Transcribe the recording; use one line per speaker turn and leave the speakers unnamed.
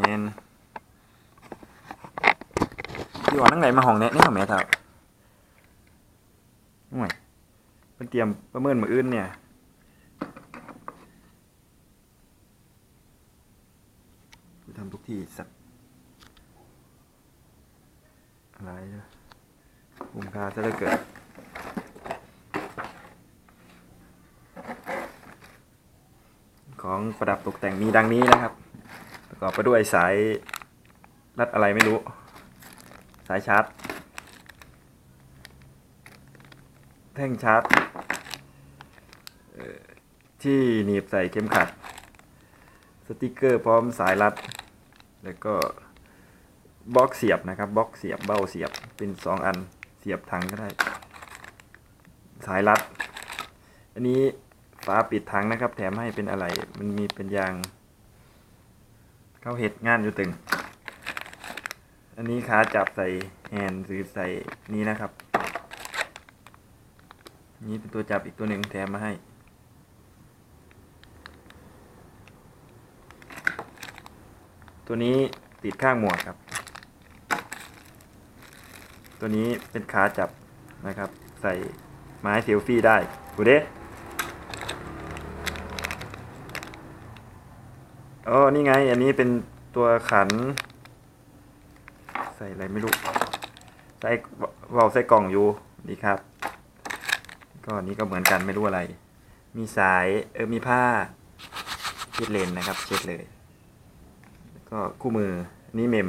แมนพี่อ่อนนั่งไหนมาห้องแนะนี่ของแม่ครับห่วยเป็นเตรียมประเมินมืออื่นเนี่ยกูทำทุกที่สัตว์อะไรเนี่ยคุ้มคาซะเหลือเกินของประดับตกแต่งมีดังนี้นะครับ กอบไปด้วยสายรัดอะไรไม่รู้ สายชาร์จ แท่งชาร์จที่หนีบใส่เข็มขัด สติกเกอร์พร้อมสายรัด แล้วก็บล็อกเสียบนะครับบล็อกเสียบเบ้าเสียบเป็นสองอันเสียบถังก็ได้ สายรัด อันนี้ฝาปิดถังนะครับ แถมให้เป็นอะไร มันมีเป็นยาง เข้าเห็ดงานอยู่ตึง อันนี้ขาจับใส่แฮนด์หรือใส่นี้นะครับ นี่เป็นตัวจับอีกตัวหนึ่งแถมมาให้ตัวนี้ติดข้างหมวกครับ ตัวนี้เป็นขาจับนะครับ ใส่ไม้เซลฟี่ได้ดูเด้ อ๋อ นี่ไง อันนี้เป็นตัวขัน ใส่อะไรไม่รู้ ใส่เบาใส่กล่องอยู่ ดีครับ ก็นี้ก็เหมือนกันไม่รู้อะไร มีสาย เออ มีผ้า เช็ดเลนนะครับ เช็ดเลย ก็คู่มือ นี่เมม